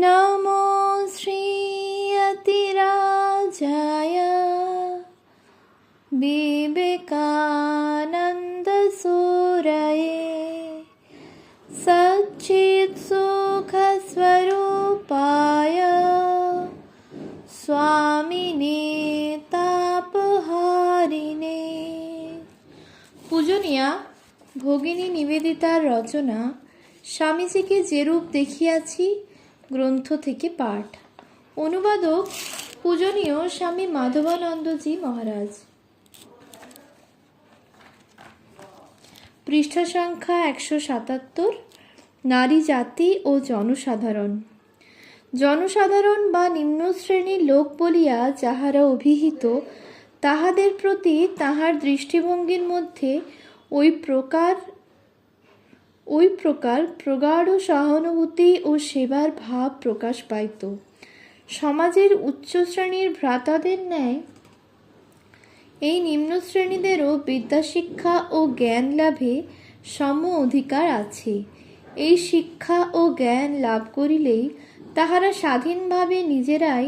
নমো শ্রীয়তিরাজায় বিবেকানন্দসূরয়ে সচ্চিৎসুখস্বরূপায় স্বামিনে তাপহারিণে পূজনীয়া ভগিনী নিবেদিতার রচনা স্বামীজিকে যেরূপ দেখিয়াছি গ্রন্থ থেকে পাঠ। অনুবাদক পূজনীয় স্বামী মাধবানন্দজি মহারাজ। পৃষ্ঠা সংখ্যা একশো সাতাত্তর, নারী জাতি ও জনসাধারণ। জনসাধারণ বা নিম্ন শ্রেণির লোক বলিয়া যাহারা অভিহিত, তাহাদের প্রতি তাহার দৃষ্টিভঙ্গির মধ্যে ওই প্রকার ওই প্রকার প্রগাঢ় সহানুভূতি ও সেবার ভাব প্রকাশ পাইত। সমাজের উচ্চ শ্রেণির ভ্রাতাদের ন্যায় এই নিম্ন শ্রেণীদেরও বিদ্যাশিক্ষা ও জ্ঞান লাভে সম অধিকার আছে। এই শিক্ষা ও জ্ঞান লাভ করিলেই তাহারা স্বাধীনভাবে নিজেরাই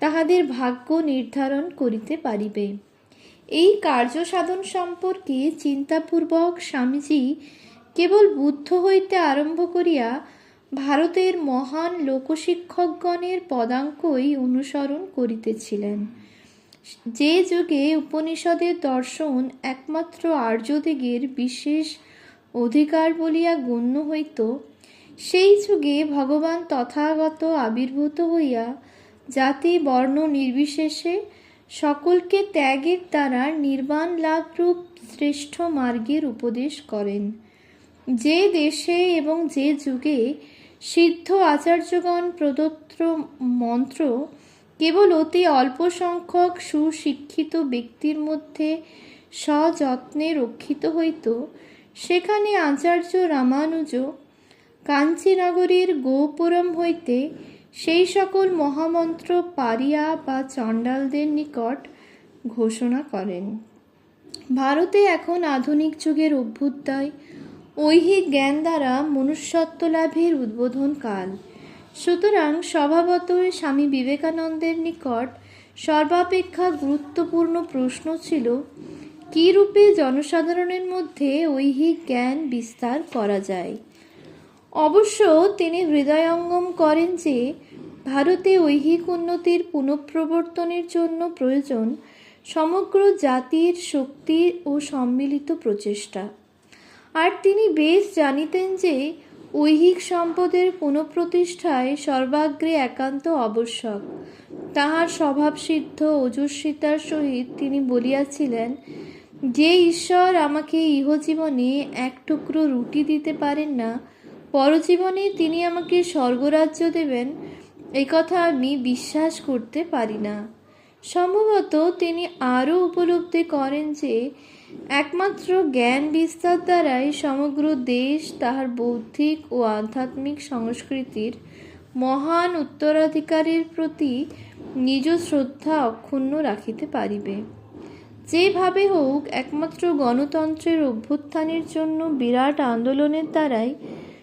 তাহাদের ভাগ্য নির্ধারণ করিতে পারিবে। এই কার্য সাধন সম্পর্কে চিন্তাপূর্বক স্বামীজি কেবল বুদ্ধ হইতে আরম্ভ করিয়া ভারতের মহান লোকশিক্ষকগণের পদাঙ্কই অনুসরণ করিতেছিলেন। যে যুগে উপনিষদের দর্শন একমাত্র আর্যদিগের বিশেষ অধিকার বলিয়া গণ্য হইত, সেই যুগে ভগবান তথাগত আবির্ভূত হইয়া জাতি বর্ণ নির্বিশেষে সকলকে ত্যাগের দ্বারা নির্বাণ লাভরূপ শ্রেষ্ঠ মার্গের উপদেশ করেন। যে দেশে এবং যে যুগে সিদ্ধ আচার্যগণ প্রদত্ত মন্ত্র কেবল অতি অল্প সংখ্যক সুশিক্ষিত ব্যক্তির মধ্যে সযত্নে রক্ষিত হইত, সেখানে আচার্য রামানুজ কাঞ্চীনগরীর গোপুরম হইতে সেই সকল মহামন্ত্র পারিয়া বা চণ্ডালদের নিকট ঘোষণা করেন। ভারতে এখন আধুনিক যুগের অভ্যুদয় ঐহিক জ্ঞান দ্বারা মনুষ্যত্ব লাভের উদ্বোধন কাল। সুতরাং স্বভাবতই স্বামী বিবেকানন্দের নিকট সর্বাপেক্ষা গুরুত্বপূর্ণ প্রশ্ন ছিল কী রূপে জনসাধারণের মধ্যে ঐহিক জ্ঞান বিস্তার করা যায়? অবশ্য তিনি হৃদয়ঙ্গম করেন যে, ভারতে ঐহিক উন্নতির পুনঃপ্রবর্তনের জন্য প্রয়োজন সমগ্র জাতির শক্তি ও সম্মিলিত প্রচেষ্টা। আর তিনি বেশ জানিতেন যে, ঐহিক সম্পদের পুনঃপ্রতিষ্ঠায় সর্বাগ্রে একান্ত আবশ্যক। তাহার স্বভাবসিদ্ধ ওজস্বিতার সহিত তিনি বলিয়াছিলেন, যে ঈশ্বর আমাকে ইহজীবনে এক টুকরো রুটি দিতে পারেন না, পরজীবনে তিনি আমাকে স্বর্গরাজ্য দেবেন কথা আমি বিশ্বাস করতে পারি না। সম্ভবত তিনি আরও উপলব্ধি করেন যে একমাত্র জ্ঞান বিস্তার দ্বারাই সমগ্র দেশ তাহার বৌদ্ধিক ও আধ্যাত্মিক সংস্কৃতির মহান উত্তরাধিকারের প্রতি নিজ শ্রদ্ধা অক্ষুণ্ণ রাখিতে পারিবে। যেভাবে হোক, একমাত্র গণতন্ত্রের অভ্যুত্থানের জন্য বিরাট আন্দোলনের দ্বারাই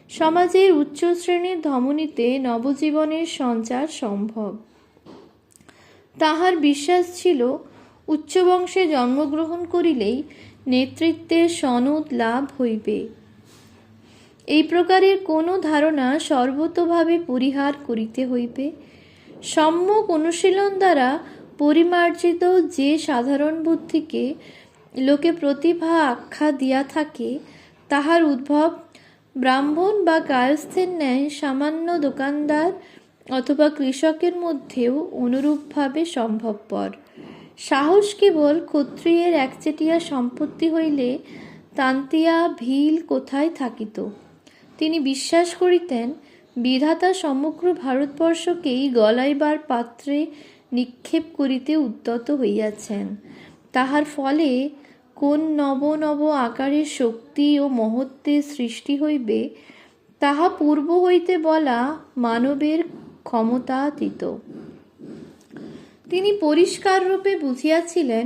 সমাজের উচ্চ শ্রেণির ধমনীতে নবজীবনের সঞ্চার সম্ভব। তাহার বিশ্বাস ছিল উচ্চ বংশে জন্মগ্রহণ করিলেই নেতৃত্বের সনদ লাভ হইবে। এই প্রকারের কোনো ধারণা সর্বতোভাবে পরিহার করিতে হইবে। সম্যক অনুশীলন দ্বারা পরিমার্জিত যে সাধারণ বুদ্ধিকে লোকে প্রতিভা আখ্যা দিয়া থাকে, তাহার উদ্ভব ব্রাহ্মণ বা কায়স্থের ন্যায় সামান্য দোকানদার অথবা কৃষকের মধ্যেও অনুরূপভাবে সম্ভবপর। সাহস কেবল ক্ষত্রিয়ের একচেটিয়া সম্পত্তি হইলে তান্তিয়া ভিল কোথায় থাকিত? তিনি বিশ্বাস করিতেন, বিধাতা সমগ্র ভারতবর্ষকেই গলাইবার পাত্রে নিক্ষেপ করিতে উদ্যত হইয়াছেন। তাহার ফলে কোন নব নব আকারের শক্তি ও মহত্বের সৃষ্টি হইবে, তাহা পূর্ব হইতে বলা মানবের ক্ষমতাতীত। তিনি পরিষ্কার রূপে বুঝিয়াছিলেন,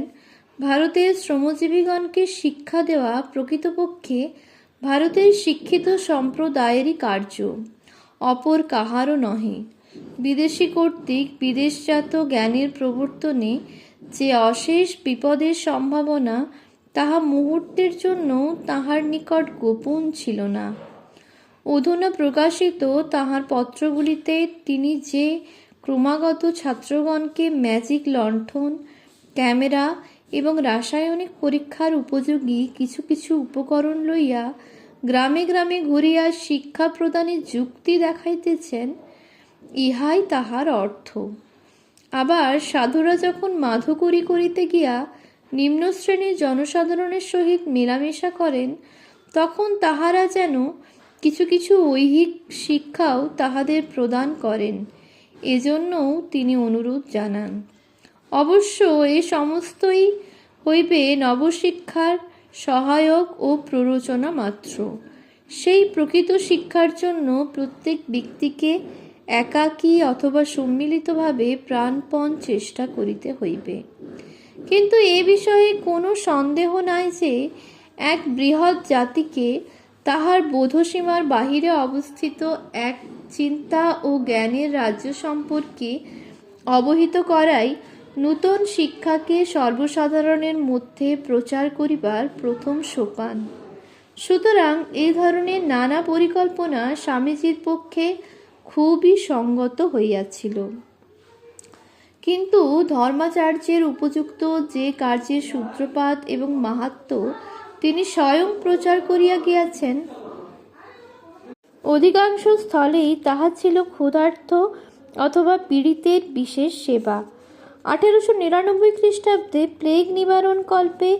ভারতের শ্রমজীবীগণকে শিক্ষা দেওয়া প্রকৃতপক্ষে ভারতের শিক্ষিত সম্প্রদায়েরই কার্য, অপর কাহারও নহে। বিদেশি কর্তৃক বিদেশজাত জ্ঞানের প্রবর্তনে যে অশেষ বিপদের সম্ভাবনা, তাহা মুহূর্তের জন্য তাহার নিকট গোপন ছিল না। অধুনা প্রকাশিত তাহার পত্রগুলিতে তিনি যে ক্রমাগত ছাত্রগণকে ম্যাজিক লণ্ঠন, ক্যামেরা এবং রাসায়নিক পরীক্ষার উপযোগী কিছু কিছু উপকরণ লইয়া গ্রামে গ্রামে ঘুরিয়া শিক্ষা প্রদানের যুক্তি দেখাইতেছেন, ইহাই তাহার অর্থ। আবার সাধুরা যখন মাধুকরী করিতে গিয়া নিম্ন শ্রেণির জনসাধারণের সহিত মেলামেশা করেন, তখন তাহারা যেন কিছু কিছু ঐহিক শিক্ষাও তাহাদের প্রদান করেন। এজন্যও তিনি অনুরোধ জানান। অবশ্য এ সমস্তই হইবে নবশিক্ষার সহায়ক ও প্ররোচনা মাত্র। সেই প্রকৃত শিক্ষার জন্য প্রত্যেক ব্যক্তিকে একাকী অথবা সম্মিলিতভাবে প্রাণপণ চেষ্টা করিতে হইবে। কিন্তু এ বিষয়ে কোনো সন্দেহ নাই যে এক বৃহৎ জাতিকে তাহার বোধসীমার বাহিরে অবস্থিত এক চিন্তা ও জ্ঞানের রাজ্য সম্পর্কে অবহিত করাই নূতন শিক্ষাকে সর্বসাধারণের মধ্যে প্রচার করিবার প্রথম সোপান। সুতরাং এই ধরনের নানা পরিকল্পনা স্বামীজির পক্ষে খুবই সঙ্গত হইয়াছিল। কিন্তু ধর্মাচার্যের উপযুক্ত যে কার্যের সূত্রপাত এবং মাহাত্ম তিনি স্বয়ং প্রচার করিয়া গিয়াছেন অধিকাংশ স্থলেই তাহা ছিল ক্ষুধার্থ অথবা পীড়িতের বিশেষ সেবা। আঠেরোশো নিরানব্বই খ্রিস্টাব্দে প্লেগ নিবারণ কল্পে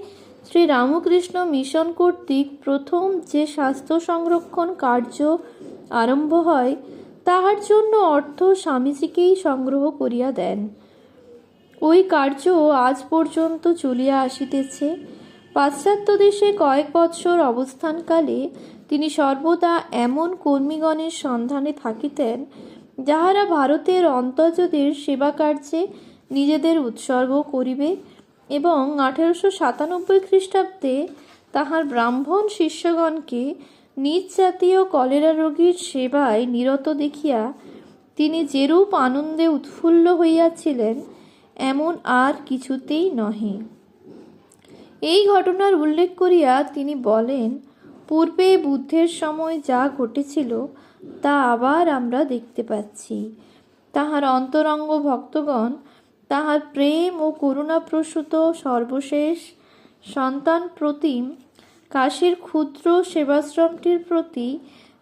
শ্রী রামকৃষ্ণ মিশন কর্তৃক প্রথম যে স্বাস্থ্য সংরক্ষণ কার্য আরম্ভ হয়, তাহার জন্য অর্থ স্বামীজিকেই সংগ্রহ করিয়া দেন। ওই কার্য আজ পর্যন্ত চলিয়া আসিতেছে। পাশ্চাত্য দেশে কয়েক বৎসর অবস্থানকালে তিনি সর্বদা এমন কর্মীগণের সন্ধানে থাকিতেন, যাহারা ভারতের অন্তর্জদের সেবা কার্যে নিজেদের উৎসর্গ করিবে এবং আঠেরোশো সাতানব্বই খ্রিস্টাব্দে তাহার ব্রাহ্মণ শিষ্যগণকে নিজ জাতীয় কলেরা রোগীর সেবায় নিরত দেখিয়া তিনি যেরূপ আনন্দে উৎফুল্ল হইয়াছিলেন, এমন আর কিছুতেই নহে। এই ঘটনার উল্লেখ করিয়া তিনি বলেন পূর্বে বুদ্ধের সময় যা ঘটেছিল, তা আবার আমরা দেখতে পাচ্ছি। তাহার অন্তরঙ্গ ভক্তগণ, তাহার প্রেম ও করুণাপ্রসূত সর্বশেষ সন্তান প্রতিম কাশীর ক্ষুদ্র সেবাশ্রমটির প্রতি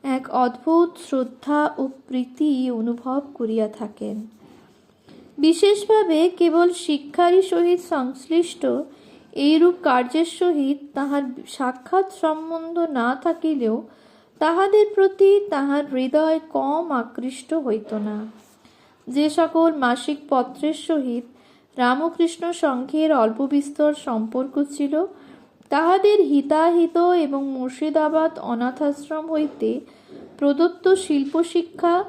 এক অদ্ভুত শ্রদ্ধা ও প্রীতি অনুভব করিয়া থাকেন। বিশেষভাবে কেবল শিক্ষারই সহিত সংশ্লিষ্ট এইরূপ কার্যের সহিত তাহার সাক্ষাৎ সম্বন্ধ না থাকিলেও তাহাদের প্রতি তাহার হৃদয় কম আকৃষ্ট হইত না। যে সকল মাসিক পত্রের সহিত রামকৃষ্ণ সংঘের অল্প বিস্তর সম্পর্ক ছিল, তাহাদের হিতাহিত এবং মুর্শিদাবাদ অনাথাশ্রম হইতে প্রদত্ত শিল্পশিক্ষা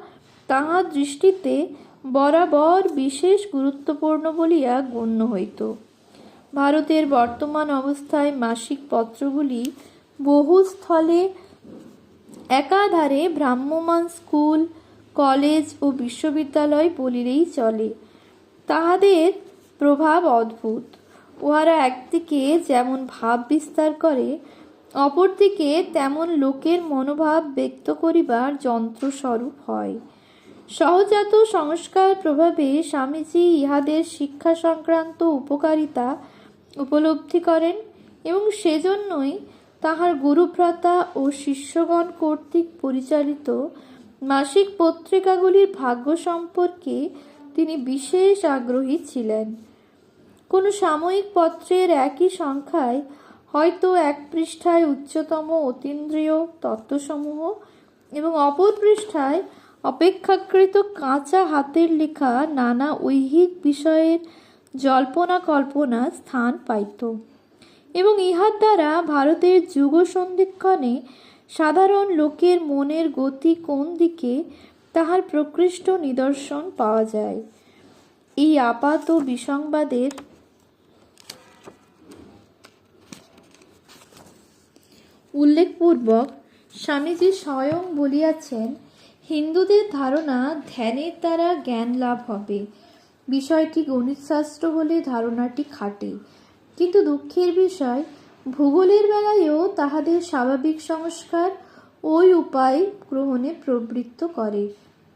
তাহার দৃষ্টিতে বরাবর বিশেষ গুরুত্বপূর্ণ বলিয়া গণ্য হইত। ভারতের বর্তমান অবস্থায় মাসিক পত্রগুলি বহু স্থলে একাধারে ভ্রাম্যমান স্কুল, কলেজ ও বিশ্ববিদ্যালয় বলিলেই চলে। তাহাদের প্রভাব অদ্ভুত। উহারা একদিকে যেমন ভাব বিস্তার করে, অপরদিকে তেমন লোকের মনোভাব ব্যক্ত করিবার যন্ত্রস্বরূপ হয়। সহজাত সংস্কার প্রভাবে স্বামীজি ইহাদের শিক্ষা সংক্রান্ত উপকারিতা উপলব্ধি করেন এবং সেজন্যই তাহার গুরুভ্রাতা ও শিষ্যগণ কর্তৃক পরিচালিত মাসিক পত্রিকাগুলির ভাগ্য সম্পর্কে তিনি বিশেষ আগ্রহী ছিলেন। কোনো সাময়িক পত্রের একই সংখ্যায় হয়তো এক পৃষ্ঠায় উচ্চতম অতীন্দ্রিয় তত্ত্বসমূহ এবং অপর পৃষ্ঠায় অপেক্ষাকৃত কাঁচা হাতের লেখা নানা ঐহিক বিষয়ের জল্পনা কল্পনা স্থান পাইত। এবং ইহার দ্বারা ভারতের যুগ সন্ধিক্ষণে সাধারণ লোকের মনের গতি কোন দিকে, তাহার প্রকৃষ্ট নিদর্শন পাওয়া যায়। এই আপাত বিসংবাদের উল্লেখপূর্বক স্বামীজি স্বয়ং বলিয়াছেন, হিন্দুদের ধারণা ধ্যানের দ্বারা জ্ঞান লাভ হবে। বিষয়টি গণিতশাস্ত্র হলে ধারণাটি খাটে। কিন্তু দুঃখের বিষয়, ভূগোলের বেলায়ও তাহাদের স্বাভাবিক সংস্কার ওই উপায় গ্রহণে প্রবৃত্ত করে।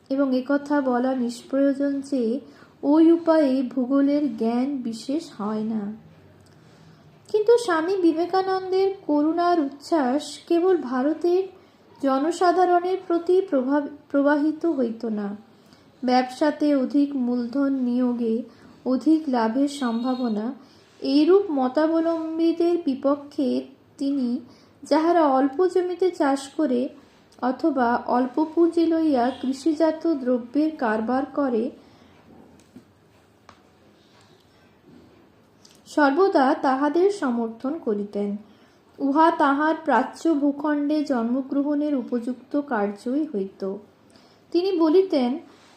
এবং একথা বলা নিষ্প্রয়োজন যে, ওই উপায়ে ভূগোলের জ্ঞান বিশেষ হয় না। কিন্তু স্বামী বিবেকানন্দের করুণার উচ্ছ্বাস কেবল ভারতের জনসাধারণের প্রতি প্রভাব, প্রবাহিত হইত না। ব্যবসাতে অধিক মূলধন নিয়োগে অধিক লাভের সম্ভাবনা, এইরূপ মতাবলম্বীদের বিপক্ষে তিনি যাহারা অল্প জমিতে চাষ করে অথবা অল্প পুঁজি লইয়া কৃষিজাত দ্রব্যের কারবার করে, সর্বদা তাহাদের সমর্থন করিতেন। উহা তাহার প্রাচ্য ভূখণ্ডে জন্মগ্রহণের উপযুক্ত কার্যই হইত। তিনি বলিতেন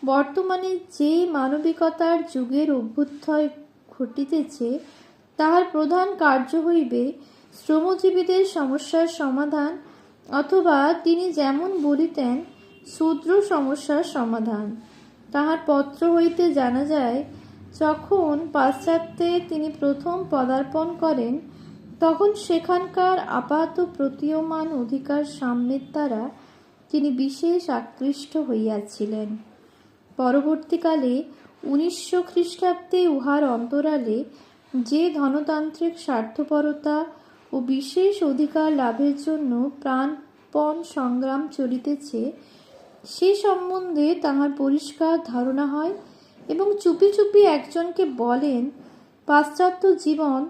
বর্তমানে যে মানবিকতার যুগের অভ্যুত্থয় ঘটিতেছে, তাহার প্রধান কার্য হইবে শ্রমজীবীদের সমস্যার সমাধান অথবা তিনি যেমন বলিতেন, শূদ্র সমস্যার সমাধান। তাহার পত্র হইতে জানা যায়, যখন পাশ্চাত্যে তিনি প্রথম পদার্পণ করেন, তখন সেখানকার আপাত প্রতীয়মান অধিকার সাম্যের দ্বারা তিনি বিশেষ আকৃষ্ট হইয়াছিলেন। পরবর্তীকালে উনিশশো খ্রিস্টাব্দে উহার অন্তরালে যে ধনতান্ত্রিক স্বার্থপরতা ও বিশেষ অধিকার লাভের জন্য প্রাণপণ সংগ্রাম চলিতেছে, সে সম্বন্ধে তাহার পরিষ্কার ধারণা হয় এবং চুপি চুপি একজনকে বলেন, পাশ্চাত্য জীবন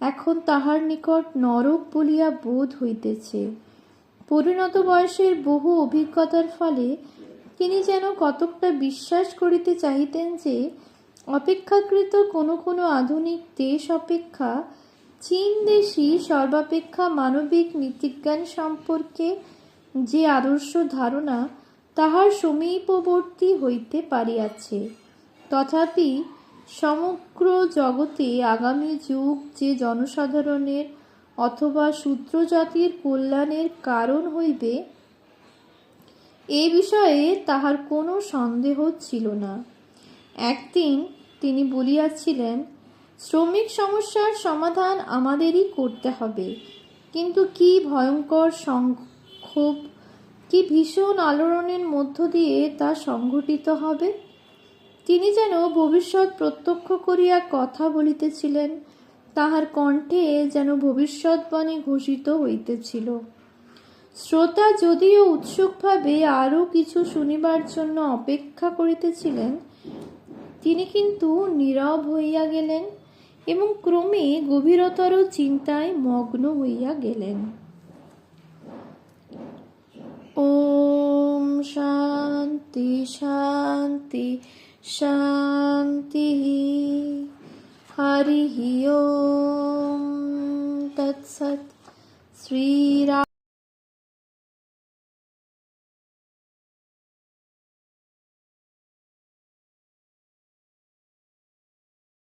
এখন তাহার নিকট নরক বলিয়া বোধ হইতেছে। পরিণত বয়সের বহু অভিজ্ঞতার ফলে তিনি যেন কতকটা বিশ্বাস করিতে চাহিতেন যে, অপেক্ষাকৃত কোনো কোনো আধুনিক দেশ অপেক্ষা, চীন দেশই সর্বাপেক্ষা মানবিক নীতিজ্ঞান সম্পর্কে যে আদর্শ ধারণা, তাহার সমীপবর্তী হইতে পারিয়াছে। তথাপি সমগ্র জগতে আগামী যুগ যে জনসাধারণের অথবা শূদ্র জাতির কল্যাণের কারণ হইবে এ বিষয়ে তাহার কোনো সন্দেহ ছিল না। একদিন তিনি বলিয়াছিলেন, শ্রমিক সমস্যার সমাধান আমাদেরই করতে হবে। কিন্তু কি ভয়ঙ্কর সংক্ষোভ, কি ভীষণ আলোড়নের মধ্য দিয়ে তা সংঘটিত হবে? তিনি যেন ভবিষ্যৎ প্রত্যক্ষ করিয়া কথা বলিতেছিলেন, তাহার কণ্ঠে যেন ভবিষ্যৎবাণী ঘোষিত হইতেছিল। শ্রোতা যদিও উৎসুকভাবে আরও কিছু শুনিবার জন্য অপেক্ষা করিতেছিলেন, তিনি কিন্তু নীরব হইয়া গেলেন এবং ক্রমে গভীরতর চিন্তায় মগ্ন হইয়া গেলেন। ওম শান্তি শান্তি শান্তি, হরি ওম, তৎসৎ শ্রীরা